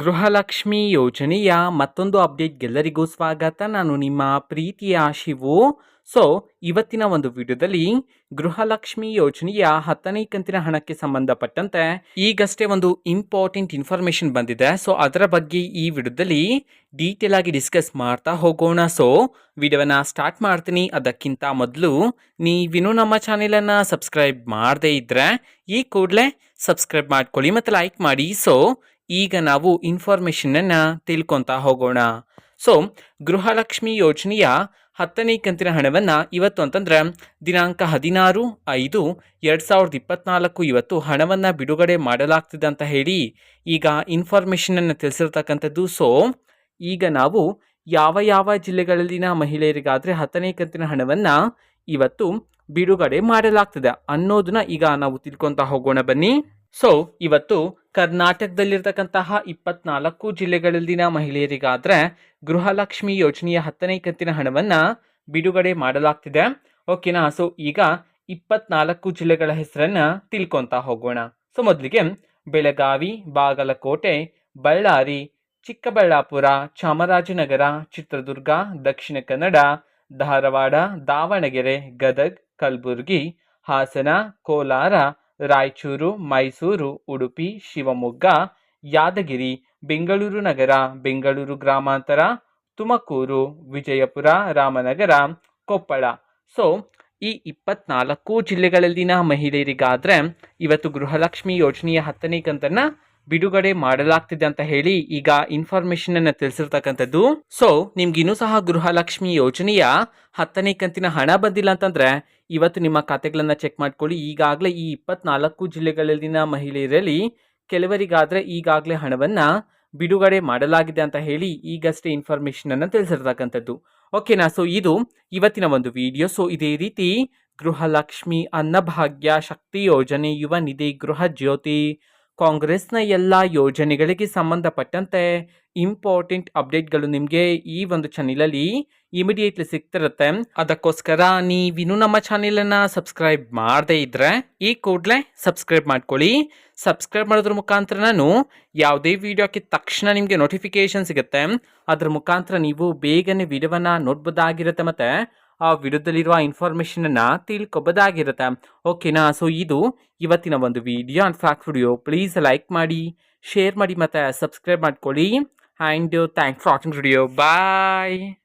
ಗೃಹಲಕ್ಷ್ಮಿ ಯೋಜನೆಯ ಮತ್ತೊಂದು ಅಪ್ಡೇಟ್ಗೆಲ್ಲರಿಗೂ ಸ್ವಾಗತ. ನಾನು ನಿಮ್ಮ ಪ್ರೀತಿಯ ಶಿವು. ಸೊ ಇವತ್ತಿನ ಒಂದು ವಿಡಿಯೋದಲ್ಲಿ ಗೃಹಲಕ್ಷ್ಮಿ ಯೋಜನೆಯ ಹತ್ತನೇ ಕಂತಿನ ಹಣಕ್ಕೆ ಸಂಬಂಧಪಟ್ಟಂತೆ ಈಗಷ್ಟೇ ಒಂದು ಇಂಪಾರ್ಟೆಂಟ್ ಇನ್ಫಾರ್ಮೇಶನ್ ಬಂದಿದೆ. ಸೊ ಅದರ ಬಗ್ಗೆ ಈ ವಿಡಿಯೋದಲ್ಲಿ ಡೀಟೇಲ್ ಆಗಿ ಡಿಸ್ಕಸ್ ಮಾಡ್ತಾ ಹೋಗೋಣ. ಸೊ ವಿಡಿಯೋನ ಸ್ಟಾರ್ಟ್ ಮಾಡ್ತೀನಿ. ಅದಕ್ಕಿಂತ ಮೊದಲು ನೀವಿನ್ನೂ ನಮ್ಮ ಚಾನೆಲನ್ನು ಸಬ್ಸ್ಕ್ರೈಬ್ ಮಾಡದೇ ಇದ್ದರೆ ಈ ಕೂಡಲೇ ಸಬ್ಸ್ಕ್ರೈಬ್ ಮಾಡ್ಕೊಳ್ಳಿ ಮತ್ತು ಲೈಕ್ ಮಾಡಿ. ಸೊ ಈಗ ನಾವು ಇನ್ಫಾರ್ಮೇಷನನ್ನು ತಿಳ್ಕೊತಾ ಹೋಗೋಣ. ಸೊ ಗೃಹಲಕ್ಷ್ಮಿ ಯೋಜನೆಯ ಹತ್ತನೇ ಕಂತಿನ ಹಣವನ್ನು ಇವತ್ತು ಅಂತಂದರೆ ದಿನಾಂಕ ಹದಿನಾರು ಐದು ಎರಡು ಸಾವಿರದ ಇಪ್ಪತ್ನಾಲ್ಕು ಇವತ್ತು ಹಣವನ್ನು ಬಿಡುಗಡೆ ಮಾಡಲಾಗ್ತಿದೆ ಅಂತ ಹೇಳಿ ಈಗ ಇನ್ಫಾರ್ಮೇಷನನ್ನು ತಿಳಿಸಿರ್ತಕ್ಕಂಥದ್ದು. ಸೊ ಈಗ ನಾವು ಯಾವ ಯಾವ ಜಿಲ್ಲೆಗಳಲ್ಲಿನ ಮಹಿಳೆಯರಿಗಾದರೆ ಹತ್ತನೇ ಕಂತಿನ ಹಣವನ್ನು ಇವತ್ತು ಬಿಡುಗಡೆ ಮಾಡಲಾಗ್ತದೆ ಅನ್ನೋದನ್ನ ಈಗ ನಾವು ತಿಳ್ಕೊತಾ ಹೋಗೋಣ ಬನ್ನಿ. ಸೊ ಇವತ್ತು ಕರ್ನಾಟಕದಲ್ಲಿರ್ತಕ್ಕಂತಹ ಇಪ್ಪತ್ನಾಲ್ಕು ಜಿಲ್ಲೆಗಳಲ್ಲಿನ ಮಹಿಳೆಯರಿಗಾದ್ರೆ ಗೃಹಲಕ್ಷ್ಮಿ ಯೋಜನೆಯ ಹತ್ತನೇ ಕಂತಿನ ಹಣವನ್ನು ಬಿಡುಗಡೆ ಮಾಡಲಾಗ್ತಿದೆ. ಓಕೆನಾ ಸೊ ಈಗ ಇಪ್ಪತ್ನಾಲ್ಕು ಜಿಲ್ಲೆಗಳ ಹೆಸರನ್ನು ತಿಳ್ಕೊತಾ ಹೋಗೋಣ. ಸೊ ಮೊದಲಿಗೆ ಬೆಳಗಾವಿ, ಬಾಗಲಕೋಟೆ, ಬಳ್ಳಾರಿ, ಚಿಕ್ಕಬಳ್ಳಾಪುರ, ಚಾಮರಾಜನಗರ, ಚಿತ್ರದುರ್ಗ, ದಕ್ಷಿಣ ಕನ್ನಡ, ಧಾರವಾಡ, ದಾವಣಗೆರೆ, ಗದಗ್, ಕಲಬುರಗಿ, ಹಾಸನ, ಕೋಲಾರ ರಾಯಚೂರು, ಮೈಸೂರು, ಉಡುಪಿ, ಶಿವಮೊಗ್ಗ, ಯಾದಗಿರಿ, ಬೆಂಗಳೂರು ನಗರ, ಬೆಂಗಳೂರು ಗ್ರಾಮಾಂತರ, ತುಮಕೂರು, ವಿಜಯಪುರ, ರಾಮನಗರ, ಕೊಪ್ಪಳ. ಸೊ ಈ ಇಪ್ಪತ್ನಾಲ್ಕು ಜಿಲ್ಲೆಗಳಲ್ಲಿನ ಮಹಿಳೆಯರಿಗಾದರೆ ಇವತ್ತು ಗೃಹಲಕ್ಷ್ಮಿ ಯೋಜನೆಯ ಹತ್ತನೇ ಕಂತನ್ನು ಬಿಡುಗಡೆ ಮಾಡಲಾಗ್ತಿದೆ ಅಂತ ಹೇಳಿ ಈಗ ಇನ್ಫಾರ್ಮೇಶನ್ ಅನ್ನ ತಿಳಿಸಿರ್ತಕ್ಕಂಥದ್ದು. ಸೊ ನಿಮ್ಗೆ ಇನ್ನೂ ಸಹ ಗೃಹಲಕ್ಷ್ಮಿ ಯೋಜನೆಯ ಹತ್ತನೇ ಕಂತಿನ ಹಣ ಬಂದಿಲ್ಲ ಅಂತಂದ್ರೆ ಇವತ್ತು ನಿಮ್ಮ ಖಾತೆಗಳನ್ನು ಚೆಕ್ ಮಾಡ್ಕೊಳ್ಳಿ. ಈಗಾಗಲೇ ಈ ಇಪ್ಪತ್ನಾಲ್ಕು ಜಿಲ್ಲೆಗಳಲ್ಲಿನ ಮಹಿಳೆಯರಲ್ಲಿ ಕೆಲವರಿಗಾದ್ರೆ ಈಗಾಗಲೇ ಹಣವನ್ನ ಬಿಡುಗಡೆ ಮಾಡಲಾಗಿದೆ ಅಂತ ಹೇಳಿ ಈಗಷ್ಟೇ ಇನ್ಫಾರ್ಮೇಶನ್ ಅನ್ನು ತಿಳಿಸಿರ್ತಕ್ಕಂಥದ್ದು. ಓಕೆನಾ ಸೊ ಇದು ಇವತ್ತಿನ ಒಂದು ವಿಡಿಯೋ ಸೊ ಇದೇ ರೀತಿ ಗೃಹಲಕ್ಷ್ಮಿ ಅನ್ನಭಾಗ್ಯ ಶಕ್ತಿ ಯೋಜನೆ ಯುವ ನಿಧಿ ಗೃಹ ಜ್ಯೋತಿ ಕಾಂಗ್ರೆಸ್ನ ಎಲ್ಲ ಯೋಜನೆಗಳಿಗೆ ಸಂಬಂಧಪಟ್ಟಂತೆ ಇಂಪಾರ್ಟೆಂಟ್ ಅಪ್ಡೇಟ್ಗಳು ನಿಮಗೆ ಈ ಒಂದು ಚಾನಲಲ್ಲಿ ಇಮಿಡಿಯೇಟ್ಲಿ ಸಿಗ್ತಿರುತ್ತೆ. ಅದಕ್ಕೋಸ್ಕರ ನೀವಿನ್ನೂ ನಮ್ಮ ಚಾನೆಲನ್ನು ಸಬ್ಸ್ಕ್ರೈಬ್ ಮಾಡದೇ ಇದ್ದರೆ ಈ ಕೂಡಲೇ ಸಬ್ಸ್ಕ್ರೈಬ್ ಮಾಡ್ಕೊಳ್ಳಿ. ಸಬ್ಸ್ಕ್ರೈಬ್ ಮಾಡೋದ್ರ ಮುಖಾಂತರ ನಾನು ಯಾವುದೇ ವಿಡಿಯೋಕ್ಕೆ ತಕ್ಷಣ ನಿಮಗೆ ನೋಟಿಫಿಕೇಶನ್ ಸಿಗುತ್ತೆ. ಅದ್ರ ಮುಖಾಂತರ ನೀವು ಬೇಗನೆ ವಿಡಿಯೋವನ್ನು ನೋಡ್ಬೋದಾಗಿರುತ್ತೆ ಮತ್ತು ಆ ವಿಡಿಯೋದಲ್ಲಿರುವ ಇನ್ಫಾರ್ಮೇಷನನ್ನು ತಿಳ್ಕೊಬೋದಾಗಿರುತ್ತೆ. ಓಕೆನಾ ಸೊ ಇದು ಇವತ್ತಿನ ಒಂದು video and fact video please like ಮಾಡಿ ಶೇರ್ ಮಾಡಿ ಮತ್ತು ಸಬ್ಸ್ಕ್ರೈಬ್ ಮಾಡ್ಕೊಳ್ಳಿ. And thanks for watching video bye